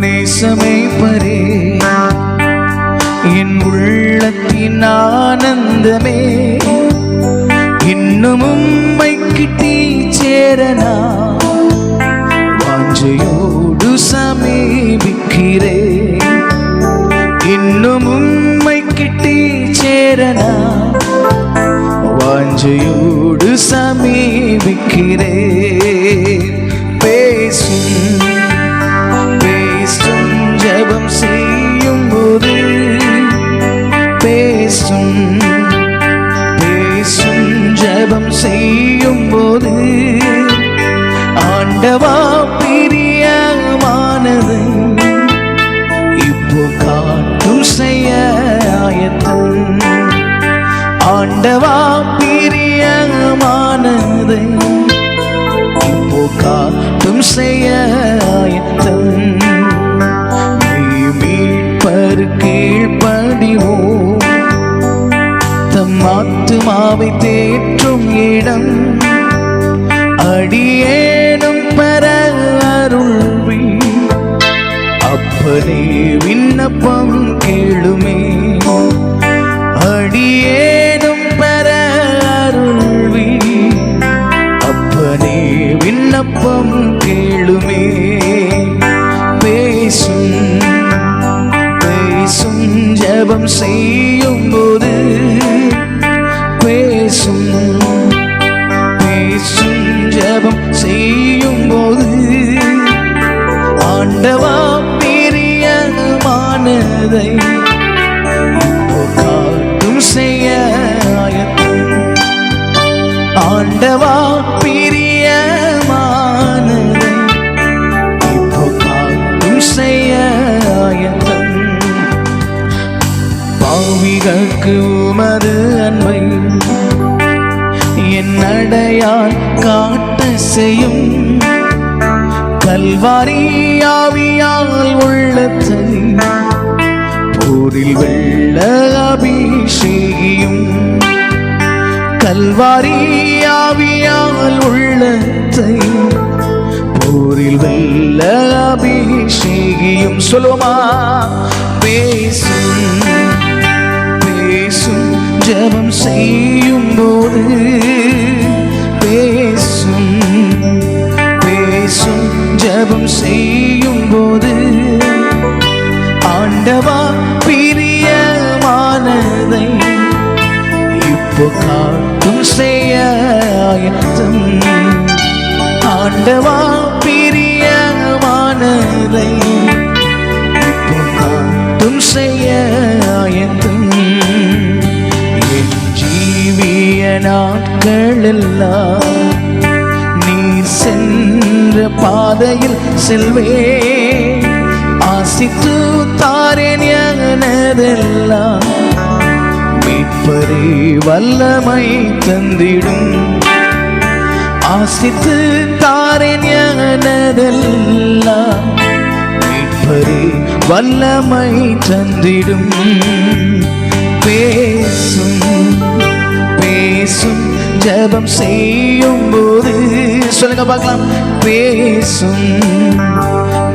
நேசமே பரே என் உள்ளத்தின் ஆனந்தமே. இன்னும் உம்மை கிட்டி சேரனா. வாஞ்சையோடு சமீபிக்கிறே. இன்னும் உம்மை கிட்டி சேரனா. வாஞ்சையோடு சமீபிக்கிறே. ஆண்டவா பிரியமானது. இப்போ காட்டும் செய்ய ஆயத்தம். ஆண்டவா பிரியமானது. இப்போ காட்டும் செய்ய ஆயத்தம். நீ மீட்பர் கீழ்ப்படிவோம். தம் ஆத்துமாவை தேற்றும் இடம். அடியே பெற அருள்வி. அப்பனே விண்ணப்பம் கேளுமே. அடியேனும் பெற அருள்வி. அப்பனே விண்ணப்பம் கேளுமே. பேசும் பேசும் ஜபம் செய். மனதை காட்டும் செய்ய ஆண்டவா பிரியமானதை இப்போ காட்டும் செய்ய ஆயத்தம். பாவிகளுக்கு உமது அன்பை என் அடையால் காட்ட செய்யும் கல்வாரியாவியால் உள்ளத்தை போரில் வெள்ள அபிஷேகியும் கல்வாரியாவியால் உள்ளத்தை போரில் வெள்ள அபிஷேகியும். சொல்லுமா பேசும் பேசும் ஜபம் செய்யும் போது பேசும் பேசும் ஜபம் செய்யும் ஆயத்தம் ஆண்டவா பிரியமானதை இப்போ காட்டும் செய்ய ஆயத்தம். என் ஜீவிய நாட்களெல்லாம் நீ சென்ற பாதையில் செல்வே ஆசித்து தாரேன் எனதெல்லாம். மீட்பரே வல்லமை தந்திடும். ஆசித்து தாரேன் எனதெல்லாம். மீட்பரே வல்லமை தந்திடும். பேசும் பேசும் ஜபம் செய்யும் போது சொல்லுங்க பார்க்கலாம். பேசும்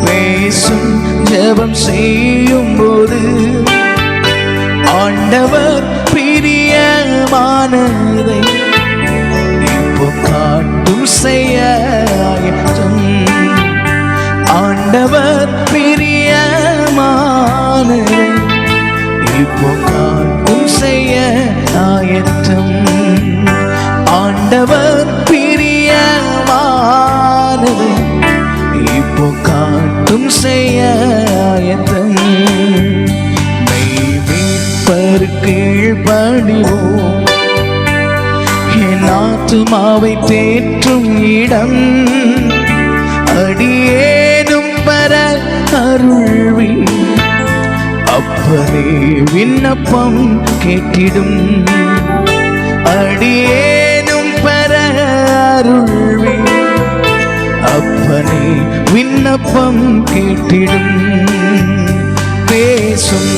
பேசும் ஜபம் செய்யும் போது ஆண்டவர் பிரியமானதை ஆண்டவர் பிரியமானதை இப்போ நான் செய்ய ஆயத்தம். ஆண்டவர் பிரியமானதை இப்போ காட்டும் செய்ய ஆயத்தம். மெய் மீட்பர் என் ஆத்துமாவை தேற்றும் இடம். அடியே அருள்வி அப்பனே விண்ணப்பம் கேட்டிடும். அடியேனும் பெற அருள்வி. அப்பனே விண்ணப்பம் கேட்டிடும். பேசும்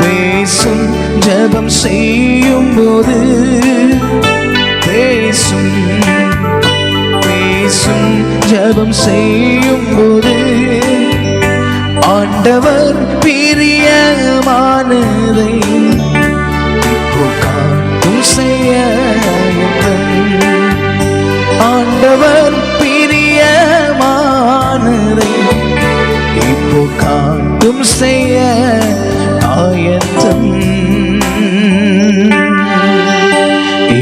பேசும் ஜபம் செய்யும் போது பேசும் பேசும் ஜபம் செய்யும் போது ஆண்டவர் பிரியமானதை செய்ய ஆண்டவர் பிரியமானதை இப்போ காட்டும் செய்ய ஆயத்தம்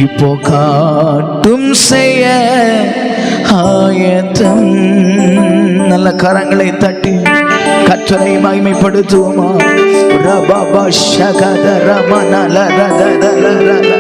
இப்போ காட்டும் செய்ய ஆயத்தம். நல்ல கரங்களை தட்டி கற்றலை மகிமைப்படுத்துவோமா? ரபப ஷகத ரமணல ரததல ரத